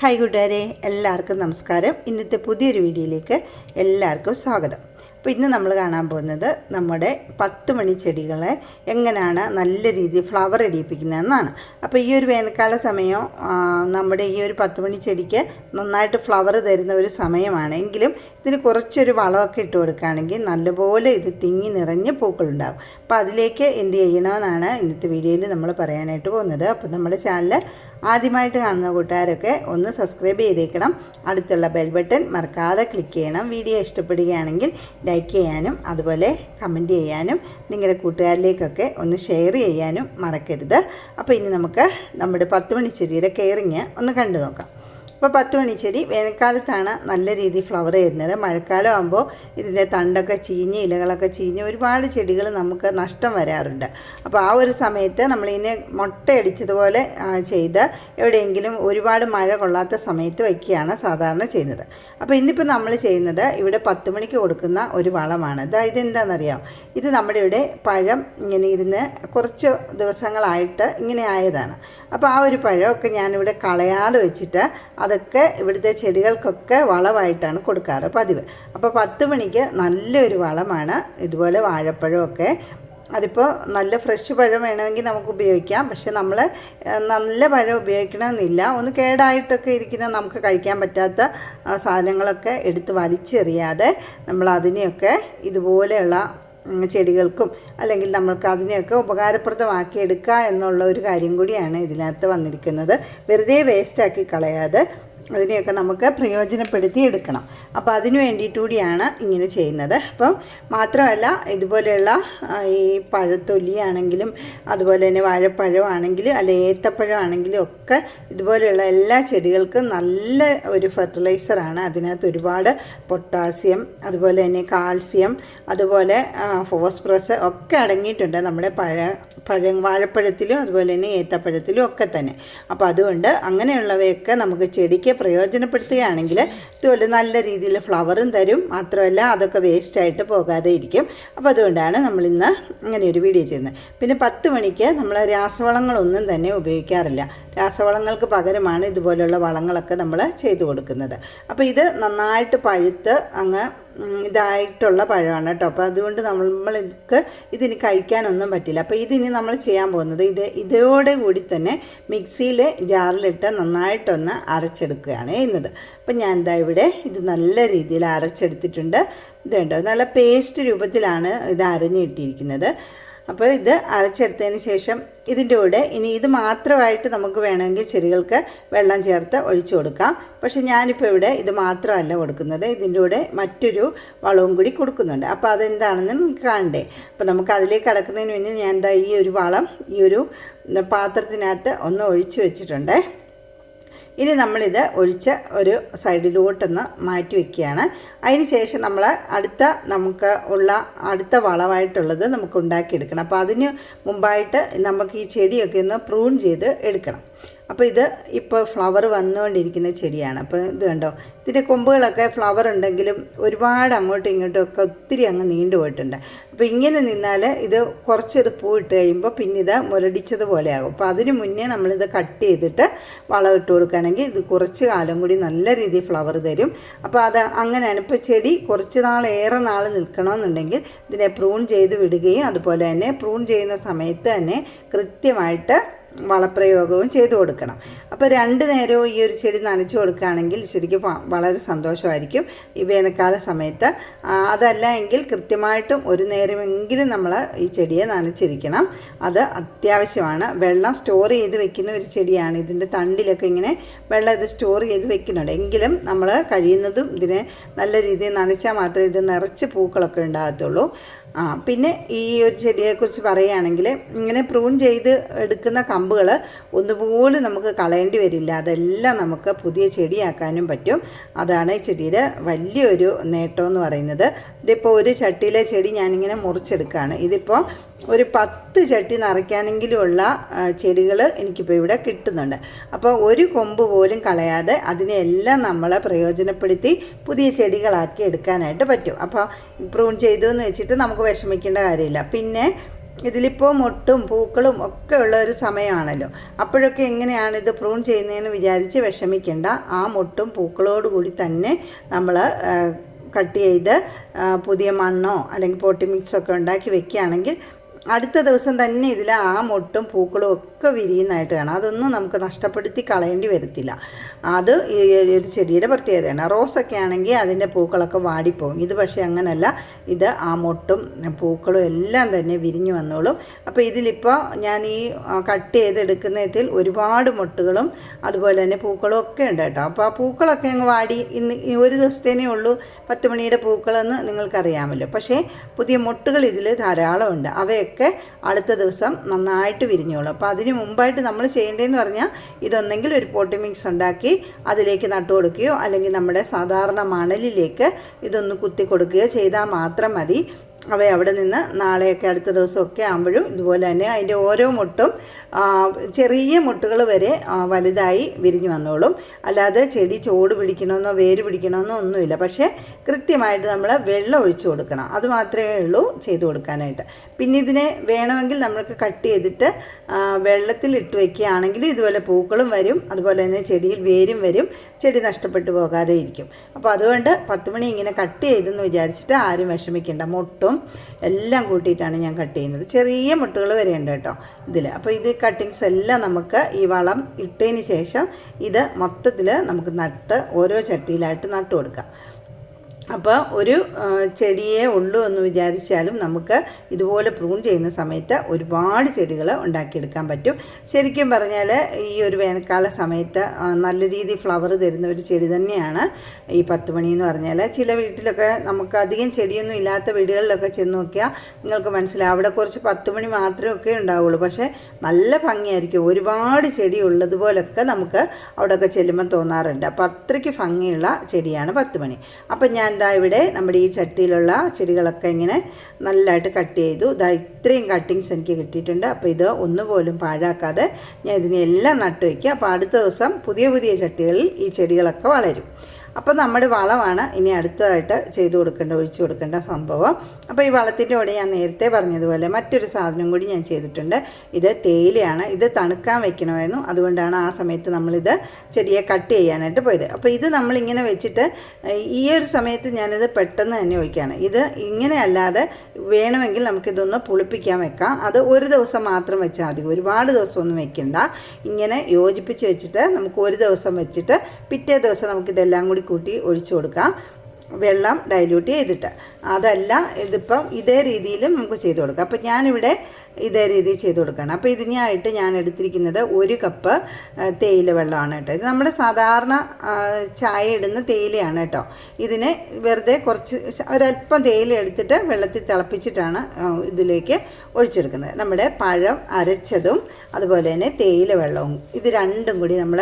Hi കൂട്ടുകാരെ എല്ലാവർക്കും നമസ്കാരം. ഇന്നത്തെ പുതിയൊരു വീഡിയോയിലേക്ക് എല്ലാവർക്കും സ്വാഗതം. അപ്പോൾ ഇന്ന് നമ്മൾ കാണാൻ പോകുന്നത് നമ്മുടെ പത്ത് മണി ചെടികളെ എങ്ങനെയാണ് നല്ല രീതിയിൽ ഫ്ലവർ ഇടിയിപ്പിക്കുന്നതെന്നാണ്. അപ്പോൾ ഈ ഒരു വേനൽക്കാല സമയം നമ്മുടെ ഈ ഒരു പത്ത് മണി ചെടിക്ക് നന്നായിട്ട് ഫ്ലവർ തരുന്ന ഒരു സമയമാണ്. എങ്കിലും ഇതിന് കുറച്ചൊരു വളമൊക്കെ ഇട്ട് കൊടുക്കുകയാണെങ്കിൽ നല്ലപോലെ ഇത് തിങ്ങി നിറഞ്ഞ് പൂക്കളുണ്ടാകും അപ്പോൾ അതിലേക്ക് എന്ത് ചെയ്യണമെന്നാണ് ഇന്നത്തെ വീഡിയോയിൽ നമ്മൾ പറയാനായിട്ട് പോകുന്നത്. അപ്പോൾ നമ്മുടെ ചാനൽ ആദ്യമായിട്ട് കാണുന്ന കൂട്ടുകാരൊക്കെ ഒന്ന് സബ്സ്ക്രൈബ് ചെയ്തേക്കണം. അടുത്തുള്ള ബെൽ ബട്ടൺ മറക്കാതെ ക്ലിക്ക് ചെയ്യണം. വീഡിയോ ഇഷ്ടപ്പെടുകയാണെങ്കിൽ ലൈക്ക് ചെയ്യാനും അതുപോലെ കമന്റ് ചെയ്യാനും നിങ്ങളുടെ കൂട്ടുകാരിലേക്കൊക്കെ ഒന്ന് ഷെയർ ചെയ്യാനും മറക്കരുത്. അപ്പോൾ ഇനി നമുക്ക് നമ്മുടെ പത്ത് മണിച്ചെരിയുടെ കെയറിങ് ഒന്ന് കണ്ടു നോക്കാം അപ്പോൾ പത്ത് മണിച്ചെടി. വേനൽക്കാലത്താണ് നല്ല രീതിയിൽ ഫ്ലവർ വരുന്നത്. മഴക്കാലം ആകുമ്പോൾ ഇതിന്റെ തണ്ടൊക്കെ ചീഞ്ഞ് ഇലകളൊക്കെ ചീഞ്ഞ് ഒരുപാട് ചെടികൾ നമുക്ക് നഷ്ടം വരാറുണ്ട്. അപ്പോൾ ആ ഒരു സമയത്ത് നമ്മളിതിനെ മുട്ടയടിച്ചതുപോലെ ചെയ്ത് എവിടെയെങ്കിലും ഒരുപാട് മഴ കൊള്ളാത്ത സമയത്ത് വയ്ക്കുകയാണ് സാധാരണ ചെയ്യുന്നത്. അപ്പോൾ ഇന്നിപ്പോൾ നമ്മൾ ചെയ്യുന്നത് ഇവിടെ പത്ത് മണിക്ക് കൊടുക്കുന്ന ഒരു വളമാണ്. അതായത് എന്താണെന്നറിയാം ഇത് നമ്മുടെ ഇവിടെ പഴം ഇങ്ങനെ ഇരുന്ന് കുറച്ച് ദിവസങ്ങളായിട്ട് ഇങ്ങനെ ആയതാണ്. അപ്പോൾ ആ ഒരു പഴമൊക്കെ ഞാനിവിടെ കളയാതെ വെച്ചിട്ട് അതൊക്കെ ഇവിടുത്തെ ചെടികൾക്കൊക്കെ വളമായിട്ടാണ് കൊടുക്കാറ് പതിവ്. അപ്പോൾ പത്ത് മണിക്ക് നല്ലൊരു വളമാണ് ഇതുപോലെ വാഴപ്പഴമൊക്കെ. അതിപ്പോൾ നല്ല ഫ്രഷ് പഴം വേണമെങ്കിൽ നമുക്ക് ഉപയോഗിക്കാം. പക്ഷെ നമ്മൾ നല്ല പഴം ഉപയോഗിക്കണമെന്നില്ല. ഒന്ന് കേടായിട്ടൊക്കെ ഇരിക്കുന്ന നമുക്ക് കഴിക്കാൻ പറ്റാത്ത സാധനങ്ങളൊക്കെ എടുത്ത് വലിച്ചെറിയാതെ നമ്മൾ അതിനെയൊക്കെ ഇതുപോലെയുള്ള ചെടികൾക്കും അല്ലെങ്കിൽ നമ്മൾക്ക് അതിനെയൊക്കെ ഉപകാരപ്രദമാക്കി എടുക്കുക എന്നുള്ള ഒരു കാര്യം കൂടിയാണ് ഇതിനകത്ത് വന്നിരിക്കുന്നത്. വെറുതെ വേസ്റ്റാക്കി കളയാതെ അതിനെയൊക്കെ നമുക്ക് പ്രയോജനപ്പെടുത്തി എടുക്കണം അപ്പോൾ അതിന് വേണ്ടിയിട്ട് കൂടിയാണ് ഇങ്ങനെ ചെയ്യുന്നത്. അപ്പം മാത്രമല്ല ഇതുപോലെയുള്ള ഈ പഴത്തൊലിയാണെങ്കിലും അതുപോലെ തന്നെ വാഴപ്പഴമാണെങ്കിലും അല്ലെ ഏത്തപ്പഴമാണെങ്കിലും ഒക്കെ ഇതുപോലെയുള്ള എല്ലാ ചെടികൾക്കും നല്ല ഒരു ഫെർട്ടിലൈസറാണ്. അതിനകത്ത് ഒരുപാട് പൊട്ടാസ്യം അതുപോലെ തന്നെ കാൽസ്യം അതുപോലെ ഫോസ്ഫറസ് ഒക്കെ അടങ്ങിയിട്ടുണ്ട് നമ്മുടെ പഴ പഴം വാഴപ്പഴത്തിലും അതുപോലെ തന്നെ ഏത്തപ്പഴത്തിലും ഒക്കെ തന്നെ. അപ്പോൾ അതുകൊണ്ട് അങ്ങനെയുള്ളവയൊക്കെ നമുക്ക് ചെടിക്ക് പ്രയോജനപ്പെടുത്തുകയാണെങ്കിൽ ഇതുപോലെ നല്ല രീതിയിൽ ഫ്ലവറും തരും. മാത്രമല്ല അതൊക്കെ വേസ്റ്റായിട്ട് പോകാതെ ഇരിക്കും. അപ്പോൾ അതുകൊണ്ടാണ് നമ്മളിന്ന് ഇങ്ങനെ ഒരു വീഡിയോ ചെയ്യുന്നത്. പിന്നെ പത്ത് മണിക്ക് നമ്മൾ രാസവളങ്ങളൊന്നും തന്നെ ഉപയോഗിക്കാറില്ല. രാസവളങ്ങൾക്ക് പകരമാണ് ഇതുപോലെയുള്ള വളങ്ങളൊക്കെ നമ്മൾ ചെയ്തു കൊടുക്കുന്നത്. അപ്പോൾ ഇത് നന്നായിട്ട് പഴുത്ത് അങ്ങ് ഇതായിട്ടുള്ള പഴമാണ് കേട്ടോ. അപ്പോൾ അതുകൊണ്ട് നമ്മൾക്ക് ഇതിന് കഴിക്കാനൊന്നും പറ്റില്ല. അപ്പോൾ ഇതിനി നമ്മൾ ചെയ്യാൻ പോകുന്നത് ഇത് ഇതോടെ കൂടി തന്നെ മിക്സിയിൽ ജാറിലിട്ട് നന്നായിട്ടൊന്ന് അരച്ചെടുക്കുകയാണ് ചെയ്യുന്നത്. അപ്പം ഞാൻ എന്താ ഇവിടെ ഇത് നല്ല രീതിയിൽ അരച്ചെടുത്തിട്ടുണ്ട്. ഇത് കണ്ടോ നല്ല പേസ്റ്റ് രൂപത്തിലാണ് ഇത് അരഞ്ഞിട്ടിരിക്കുന്നത് അപ്പോൾ ഇത് അരച്ചെടുത്തതിന് ശേഷം ഇതിന്റെ കൂടെ ഇനി ഇത് മാത്രമായിട്ട് നമുക്ക് വേണമെങ്കിൽ ചെടികൾക്ക് വെള്ളം ചേർത്ത് ഒഴിച്ചു കൊടുക്കാം. പക്ഷെ ഞാനിപ്പോൾ ഇവിടെ ഇത് മാത്രമല്ല കൊടുക്കുന്നത്. ഇതിന്റെ കൂടെ മറ്റൊരു വളവും കൂടി കൊടുക്കുന്നുണ്ട്. അപ്പോൾ അതെന്താണെന്ന് നമുക്ക് കാണണ്ടേ? അപ്പോൾ നമുക്ക് അതിലേക്ക് കടക്കുന്നതിന് മുന്നേ ഞാൻ എന്താ ഈ ഒരു വളം ഈ ഒരു പാത്രത്തിനകത്ത് ഒന്ന് ഒഴിച്ചു വെച്ചിട്ടുണ്ട്. ഇനി നമ്മളിത് ഒഴിച്ച് ഒരു സൈഡിലോട്ടൊന്ന് മാറ്റി വെക്കുകയാണ്. അതിന് ശേഷം നമ്മൾ അടുത്ത നമുക്ക് ഉള്ള അടുത്ത വളമായിട്ടുള്ളത് നമുക്ക് ഉണ്ടാക്കിയെടുക്കണം. അപ്പോൾ അതിന് മുമ്പായിട്ട് നമുക്ക് ഈ ചെടിയൊക്കെ ഒന്ന് പ്രൂൺ ചെയ്ത് എടുക്കണം. അപ്പോൾ ഇത് ഇപ്പോൾ ഫ്ലവർ വന്നുകൊണ്ടിരിക്കുന്ന ചെടിയാണ്. അപ്പോൾ ഇത് കണ്ടോ? ഇതിന്റെ കൊമ്പുകളൊക്കെ ഫ്ലവർ ഉണ്ടെങ്കിലും ഒരുപാട് അങ്ങോട്ടും ഇങ്ങോട്ടും ഒക്കെ ഒത്തിരി അങ്ങ് നീണ്ടു പോയിട്ടുണ്ട്. അപ്പോൾ ഇങ്ങനെ നിന്നാൽ ഇത് കുറച്ചത് പൂവിട്ട് കഴിയുമ്പോൾ പിന്നെ ഇത് മുരടിച്ചതുപോലെ ആകും. അപ്പോൾ അതിന് മുന്നേ നമ്മളിത് കട്ട് ചെയ്തിട്ട് വളം ഇട്ട് കൊടുക്കുകയാണെങ്കിൽ ഇത് കുറച്ച് കാലം കൂടി നല്ല രീതിയിൽ ഫ്ലവർ തരും. അപ്പോൾ അത് അങ്ങനെയാണ്. ഇപ്പോൾ ചെടി കുറച്ച് നാൾ ഏറെ നാൾ നിൽക്കണമെന്നുണ്ടെങ്കിൽ ഇതിനെ പ്രൂൺ ചെയ്ത് വിടുകയും അതുപോലെ തന്നെ പ്രൂൺ ചെയ്യുന്ന സമയത്ത് തന്നെ കൃത്യമായിട്ട് വളപ്രയോഗവും ചെയ്തു കൊടുക്കണം. അപ്പോൾ രണ്ട് നേരവും ഈ ഒരു ചെടി നനച്ചു കൊടുക്കുകയാണെങ്കിൽ ശരിക്കും വളരെ സന്തോഷമായിരിക്കും. ഈ വേനൽക്കാല സമയത്ത് അതല്ല എങ്കിൽ കൃത്യമായിട്ടും ഒരു നേരമെങ്കിലും നമ്മൾ ഈ ചെടിയെ നനച്ചിരിക്കണം. അത് അത്യാവശ്യമാണ്. വെള്ളം സ്റ്റോർ ചെയ്ത് വെക്കുന്ന ഒരു ചെടിയാണ്. ഇതിന്റെ തണ്ടിലൊക്കെ ഇങ്ങനെ വെള്ളം ഇത് സ്റ്റോർ ചെയ്ത് വെക്കുന്നുണ്ട്. എങ്കിലും നമ്മൾ കഴിയുന്നതും ഇതിനെ നല്ല രീതിയിൽ നനച്ചാൽ മാത്രമേ ഇത് നിറച്ച് പൂക്കളൊക്കെ ഉണ്ടാകത്തുള്ളൂ. ആ പിന്നെ ഈ ഒരു ചെടിയെക്കുറിച്ച് പറയുകയാണെങ്കിൽ ഇങ്ങനെ പ്രൂൺ ചെയ്ത് എടുക്കുന്ന കമ്പുകൾ ഒന്നുപോലും നമുക്ക് കളയേണ്ടി വരില്ല. അതെല്ലാം നമുക്ക് പുതിയ ചെടിയാക്കാനും പറ്റും. അതാണ് ഈ ചെടിയുടെ വലിയൊരു നേട്ടം എന്ന് പറയുന്നത്. ഇതിപ്പോൾ ഒരു ചട്ടിയിലെ ചെടി ഞാനിങ്ങനെ മുറിച്ചെടുക്കുകയാണ്. ഇതിപ്പോൾ ഒരു പത്ത് ചട്ടി നിറയ്ക്കാനെങ്കിലുമുള്ള ചെടികൾ എനിക്കിപ്പോൾ ഇവിടെ കിട്ടുന്നുണ്ട്. അപ്പോൾ ഒരു കൊമ്പ് പോലും കളയാതെ അതിനെല്ലാം നമ്മൾ പ്രയോജനപ്പെടുത്തി പുതിയ ചെടികളാക്കി എടുക്കാനായിട്ട് പറ്റും. അപ്പോൾ പ്രൂൺ ചെയ്തു എന്ന് വെച്ചിട്ട് നമുക്ക് വിഷമിക്കേണ്ട കാര്യമില്ല. പിന്നെ ഇതിലിപ്പോൾ മൊട്ടും പൂക്കളും ഒക്കെ ഉള്ള ഒരു സമയമാണല്ലോ. അപ്പോഴൊക്കെ എങ്ങനെയാണ് ഇത് പ്രൂൺ ചെയ്യുന്നതെന്ന് വിചാരിച്ച് വിഷമിക്കേണ്ട. ആ മൊട്ടും പൂക്കളോട് കൂടി തന്നെ നമ്മൾ കട്ട് ചെയ്ത് പുതിയ മണ്ണോ അല്ലെങ്കിൽ പോട്ടി മിക്സൊക്കെ ഉണ്ടാക്കി വെക്കുകയാണെങ്കിൽ അടുത്ത ദിവസം തന്നെ ഇതിൽ ആ മൊട്ടും പൂക്കളും ഒക്കെ വിരിയുന്നതായിട്ട് കാണാം. അതൊന്നും നമുക്ക് നഷ്ടപ്പെടുത്തി കളയേണ്ടി വരത്തില്ല. അത് ഈ ഒരു ചെടിയുടെ പ്രത്യേകതയാണ്. റോസൊക്കെ ആണെങ്കിൽ അതിന്റെ പൂക്കളൊക്കെ വാടിപ്പോകും. ഇത് പക്ഷേ അങ്ങനല്ല. ഇത് ആ മൊട്ടും പൂക്കളും എല്ലാം തന്നെ വിരിഞ്ഞു വന്നോളും. അപ്പോൾ ഇതിലിപ്പോൾ ഞാൻ ഈ കട്ട് ചെയ്തെടുക്കുന്നതിൽ ഒരുപാട് മൊട്ടുകളും അതുപോലെ തന്നെ പൂക്കളും ഒക്കെ ഉണ്ട് കേട്ടോ. അപ്പോൾ ആ പൂക്കളൊക്കെ അങ്ങ് വാടി ഇന്ന് ഒരു ദിവസത്തേനേ ഉള്ളൂ പത്ത് മണിയുടെ പൂക്കളെന്ന് നിങ്ങൾക്കറിയാമല്ലോ. പക്ഷേ പുതിയ മൊട്ടുകൾ ഇതിൽ ധാരാളമുണ്ട്. അവയൊക്കെ അടുത്ത ദിവസം നന്നായിട്ട് വിരിഞ്ഞോളും. അപ്പോൾ അതിന് മുമ്പായിട്ട് നമ്മൾ ചെയ്യേണ്ടതെന്ന് പറഞ്ഞാൽ ഇതൊന്നെങ്കിൽ ഒരു പോട്ടി മിക്സ് ഉണ്ടാക്കി അതിലേക്ക് നട്ടു കൊടുക്കുകയോ അല്ലെങ്കിൽ നമ്മുടെ സാധാരണ മണലിലേക്ക് ഇതൊന്ന് കുത്തി കൊടുക്കുകയോ ചെയ്താൽ മാത്രം മതി. അവ അവിടെ നിന്ന് നാളെയൊക്കെ അടുത്ത ദിവസമൊക്കെ ആകുമ്പോഴും ഇതുപോലെ തന്നെ അതിന്റെ ഓരോ മുട്ടും ചെറിയ മുട്ടുകൾ വരെ വലുതായി വിരിഞ്ഞു വന്നോളും. അല്ലാതെ ചെടി ചോട് പിടിക്കണമെന്നോ വേര് പിടിക്കണമെന്നോ ഒന്നുമില്ല. പക്ഷേ കൃത്യമായിട്ട് നമ്മൾ വെള്ളം ഒഴിച്ചു കൊടുക്കണം. അത് മാത്രമേ ഉള്ളൂ ചെയ്തു കൊടുക്കാനായിട്ട്. പിന്നെ ഇതിനെ വേണമെങ്കിൽ നമ്മൾക്ക് കട്ട് ചെയ്തിട്ട് വെള്ളത്തിൽ ഇട്ട് വയ്ക്കുകയാണെങ്കിൽ ഇതുപോലെ പൂക്കളും വരും. അതുപോലെ തന്നെ ചെടിയിൽ വേരും വരും. ചെടി നഷ്ടപ്പെട്ടു പോകാതെ ഇരിക്കും. അപ്പോൾ അതുകൊണ്ട് പത്ത് മണി ഇങ്ങനെ കട്ട് ചെയ്തെന്ന് വിചാരിച്ചിട്ട് ആരും വിഷമിക്കേണ്ട. മുട്ടും എല്ലാം കൂട്ടിയിട്ടാണ് ഞാൻ കട്ട് ചെയ്യുന്നത്. ചെറിയ മുട്ടുകൾ വരെയുണ്ട് കേട്ടോ ഇതിൽ അപ്പോൾ ഇത് കട്ടിങ്സ് എല്ലാം നമുക്ക് ഈ വളം ഇട്ടതിന് ശേഷം ഇത് മൊത്തത്തിൽ നമുക്ക് നട്ട് ഓരോ ചട്ടിയിലായിട്ട് നട്ട് കൊടുക്കാം. അപ്പോൾ ഒരു ചെടിയേ ഉള്ളൂ എന്ന് വിചാരിച്ചാലും നമുക്ക് ഇതുപോലെ പ്രൂൺ ചെയ്യുന്ന സമയത്ത് ഒരുപാട് ചെടികൾ ഉണ്ടാക്കിയെടുക്കാൻ പറ്റും. ശരിക്കും പറഞ്ഞാൽ ഈ ഒരു വേനൽക്കാല സമയത്ത് നല്ല രീതിയിൽ ഫ്ലവർ തരുന്ന ഒരു ചെടി തന്നെയാണ് ഈ പത്ത് മണി എന്ന് പറഞ്ഞാൽ ചില വീട്ടിലൊക്കെ നമുക്ക് അധികം ചെടിയൊന്നും ഇല്ലാത്ത വീടുകളിലൊക്കെ ചെന്ന് നോക്കിയാൽ നിങ്ങൾക്ക് മനസ്സിലാവും. അവിടെ കുറച്ച് മണി മാത്രമൊക്കെ ഉണ്ടാവുള്ളൂ. പക്ഷേ നല്ല ഭംഗിയായിരിക്കും. ഒരുപാട് ചെടി ഉള്ളതുപോലൊക്കെ നമുക്ക് അവിടെയൊക്കെ ചെല്ലുമ്പോൾ തോന്നാറുണ്ട്. അപ്പോൾ അത്രയ്ക്ക് ഭംഗിയുള്ള ചെടിയാണ് പത്ത് മണി. അപ്പം ഞാൻ ദാ ഇവിടെ നമ്മുടെ ഈ ചട്ടിയിലുള്ള ചെടികളൊക്കെ ഇങ്ങനെ നല്ലതായിട്ട് കട്ട് ചെയ്തു. ഇതാ ഇത്രയും കട്ടിങ്സ് എനിക്ക് കിട്ടിയിട്ടുണ്ട്. അപ്പോൾ ഇത് ഒന്നുപോലും പാഴാക്കാതെ ഞാൻ ഇതിനെല്ലാം നട്ടു വയ്ക്കുക അപ്പോൾ അടുത്ത ദിവസം പുതിയ പുതിയ ചട്ടികളിൽ ഈ ചെടികളൊക്കെ വളരും. അപ്പോൾ നമ്മുടെ വളമാണ് ഇനി അടുത്തതായിട്ട് ചെയ്തു കൊടുക്കേണ്ട ഒഴിച്ചു കൊടുക്കേണ്ട സംഭവം. അപ്പോൾ ഈ വളത്തിന്റെ കൂടെ ഞാൻ നേരത്തെ പറഞ്ഞതുപോലെ മറ്റൊരു സാധനം കൂടി ഞാൻ ചെയ്തിട്ടുണ്ട്. ഇത് തേയിലയാണ്. ഇത് തണുക്കാൻ വെക്കണമായിരുന്നു. അതുകൊണ്ടാണ് ആ സമയത്ത് നമ്മളിത് ചെടിയെ കട്ട് ചെയ്യാനായിട്ട് പോയത്. അപ്പോൾ ഇത് നമ്മളിങ്ങനെ വെച്ചിട്ട് ഈ ഒരു സമയത്ത് ഞാനിത് പെട്ടെന്ന് തന്നെ ഒഴിക്കുകയാണ്. ഇത് ഇങ്ങനെ അല്ലാതെ വേണമെങ്കിൽ നമുക്കിതൊന്ന് പുളിപ്പിക്കാൻ വെക്കാം. അത് ഒരു ദിവസം മാത്രം വെച്ചാൽ മതി. ഒരുപാട് ദിവസമൊന്നും വെക്കണ്ട. ഇങ്ങനെ യോജിപ്പിച്ച് വെച്ചിട്ട് നമുക്ക് ഒരു ദിവസം വെച്ചിട്ട് പിറ്റേ ദിവസം നമുക്കിതെല്ലാം കൂടി കൂട്ടി ഒഴിച്ചു കൊടുക്കാം. വെള്ളം ഡൈല്യൂട്ട് ചെയ്തിട്ട്. അതല്ല ഇതിപ്പം ഇതേ രീതിയിലും നമുക്ക് ചെയ്ത് കൊടുക്കാം. അപ്പം ഞാനിവിടെ ഇതേ രീതി ചെയ്ത് കൊടുക്കണം. അപ്പോൾ ഇതിനായിട്ട് ഞാൻ എടുത്തിരിക്കുന്നത് ഒരു കപ്പ് തേയില വെള്ളമാണ് കേട്ടോ. ഇത് നമ്മുടെ സാധാരണ ചായ ഇടുന്ന തേയിലയാണ് കേട്ടോ. ഇതിന് വെറുതെ കുറച്ച് ഒരല്പം തേയില എടുത്തിട്ട് വെള്ളത്തിൽ തിളപ്പിച്ചിട്ടാണ് ഇതിലേക്ക് ഒഴിച്ചെടുക്കുന്നത്. നമ്മുടെ പഴം അരച്ചതും അതുപോലെ തന്നെ തേയില വെള്ളവും. ഇത് രണ്ടും കൂടി നമ്മൾ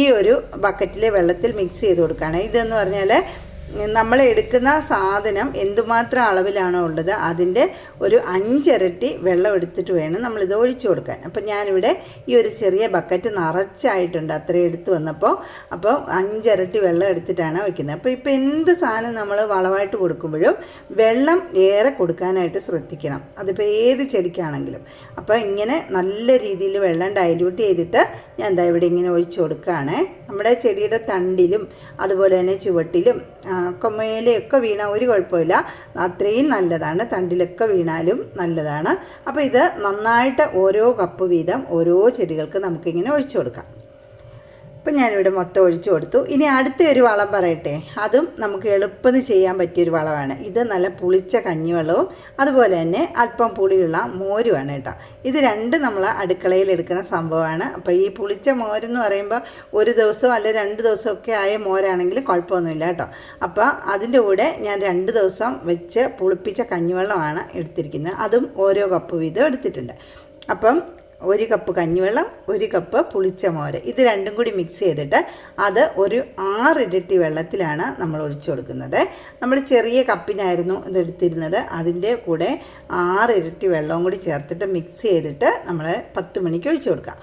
ഈ ഒരു ബക്കറ്റിലെ വെള്ളത്തിൽ മിക്സ് ചെയ്ത് കൊടുക്കുകയാണ്. ഇതെന്ന് പറഞ്ഞാൽ നമ്മൾ എടുക്കുന്ന സാധനം എന്തുമാത്രം അളവിലാണോ ഉള്ളത് അതിന്റെ ഒരു അഞ്ചിരട്ടി വെള്ളം എടുത്തിട്ട് വേണം നമ്മളിത് ഒഴിച്ചു കൊടുക്കാൻ. അപ്പം ഞാനിവിടെ ഈ ഒരു ചെറിയ ബക്കറ്റ് നിറച്ചായിട്ടുണ്ട് അത്രയും എടുത്തു വന്നപ്പോൾ അപ്പോൾ അഞ്ചിരട്ടി വെള്ളം എടുത്തിട്ടാണ് വയ്ക്കുന്നത് അപ്പോൾ ഇപ്പോൾ എന്ത് സാധനം നമ്മൾ വളമായിട്ട് കൊടുക്കുമ്പോഴും വെള്ളം ഏറെ കൊടുക്കാനായിട്ട് ശ്രദ്ധിക്കണം. അതിപ്പോൾ ഏത് ചെടിക്കാണെങ്കിലും. അപ്പോൾ ഇങ്ങനെ നല്ല രീതിയിൽ വെള്ളം ഡൈല്യൂട്ട് ചെയ്തിട്ട് ഞാൻ എന്താ ഇവിടെ ഇങ്ങനെ ഒഴിച്ചു കൊടുക്കുകയാണ് നമ്മുടെ ചെടിയുടെ തണ്ടിലും അതുപോലെ തന്നെ ചുവട്ടിലും കൊമ്മയിലൊക്കെ വീണ ഒരു കുഴപ്പമില്ല. അത്രയും നല്ലതാണ്. തണ്ടിലൊക്കെ വീണാലും നല്ലതാണ്. അപ്പോൾ ഇത് നന്നായിട്ട് ഓരോ കപ്പ് വീതം ഓരോ ചെടികൾക്ക് നമുക്കിങ്ങനെ ഒഴിച്ചു കൊടുക്കാം. അപ്പം ഞാനിവിടെ മൊത്തം ഒഴിച്ചു കൊടുത്തു. ഇനി അടുത്ത ഒരു വളം പറയട്ടെ. അതും നമുക്ക് എളുപ്പത്തിൽ ചെയ്യാൻ പറ്റിയൊരു വളമാണ്. ഇത് നല്ല പുളിച്ച കഞ്ഞിവെള്ളവും അതുപോലെ തന്നെ അല്പം പുളിയുള്ള മോരുമാണ് കേട്ടോ. ഇത് രണ്ട് നമ്മൾ അടുക്കളയിൽ എടുക്കുന്ന സംഭവമാണ്. അപ്പോൾ ഈ പുളിച്ച മോരെന്ന് പറയുമ്പോൾ ഒരു ദിവസം അല്ലെ രണ്ട് ദിവസമൊക്കെ ആയ മോരാണെങ്കിൽ കുഴപ്പമൊന്നുമില്ല കേട്ടോ. അപ്പോൾ അതിന്റെ കൂടെ ഞാൻ രണ്ട് ദിവസം വെച്ച് പുളിപ്പിച്ച കഞ്ഞിവെള്ളമാണ് എടുത്തിരിക്കുന്നത്. അതും ഓരോ കപ്പ് വീതം എടുത്തിട്ടുണ്ട്. അപ്പം ഒരു കപ്പ് കഞ്ഞിവെള്ളം ഒരു കപ്പ് പുളിച്ച മോര്. ഇത് രണ്ടും കൂടി മിക്സ് ചെയ്തിട്ട് അത് ഒരു ആറിരട്ടി വെള്ളത്തിലാണ് നമ്മൾ ഒഴിച്ചു കൊടുക്കുന്നത്. നമ്മൾ ചെറിയ കപ്പിനായിരുന്നു ഇതെടുത്തിരുന്നത് അതിന്റെ കൂടെ ആറിരട്ടി വെള്ളവും കൂടി ചേർത്തിട്ട് മിക്സ് ചെയ്തിട്ട് നമ്മൾ പത്ത് മണിക്ക് ഒഴിച്ചു കൊടുക്കാം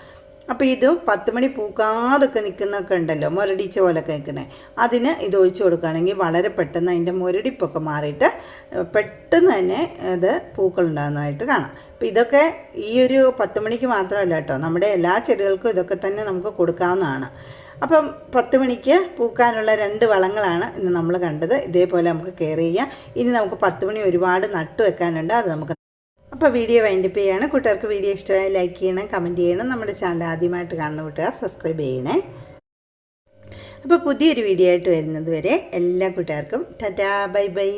അപ്പോൾ ഇത് പത്ത് മണി പൂക്കാതൊക്കെ നിൽക്കുന്നൊക്കെ ഉണ്ടല്ലോ മുരടിച്ച പോലൊക്കെ നിൽക്കുന്നത് അതിന് ഇത് ഒഴിച്ചു കൊടുക്കുകയാണെങ്കിൽ വളരെ പെട്ടെന്ന് അതിന്റെ മുരടിപ്പൊക്കെ മാറിയിട്ട് പെട്ടെന്ന് തന്നെ ഇത് പൂക്കളുണ്ടാകുന്നതായിട്ട് കാണാം. അപ്പോൾ ഇതൊക്കെ ഈ ഒരു പത്ത് മണിക്ക് മാത്രമല്ല കേട്ടോ. നമ്മുടെ എല്ലാ ചെടികൾക്കും ഇതൊക്കെ തന്നെ നമുക്ക് കൊടുക്കാവുന്നതാണ്. അപ്പം പത്ത് മണിക്ക് പൂക്കാനുള്ള രണ്ട് വളങ്ങളാണ് ഇന്ന് നമ്മൾ കണ്ടത്. ഇതേപോലെ നമുക്ക് കെയർ ചെയ്യാം. ഇനി നമുക്ക് പത്ത് മണി ഒരുപാട് നട്ടു വെക്കാനുണ്ട്. അത് നമുക്ക് അപ്പോൾ വീഡിയോ വൈൻഡപ്പ് ചെയ്യാണ്. കൂട്ടുകാർക്ക് വീഡിയോ ഇഷ്ടമായി ലൈക്ക് ചെയ്യണം കമന്റ് ചെയ്യണം. നമ്മുടെ ചാനൽ ആദ്യമായിട്ട് കാണുന്ന കൂട്ടുകാർ സബ്സ്ക്രൈബ് ചെയ്യണേ. അപ്പോൾ പുതിയൊരു വീഡിയോ ആയിട്ട് വരുന്നത് വരെ എല്ലാ കൂട്ടുകാർക്കും ടാറ്റാ ബൈ ബൈ.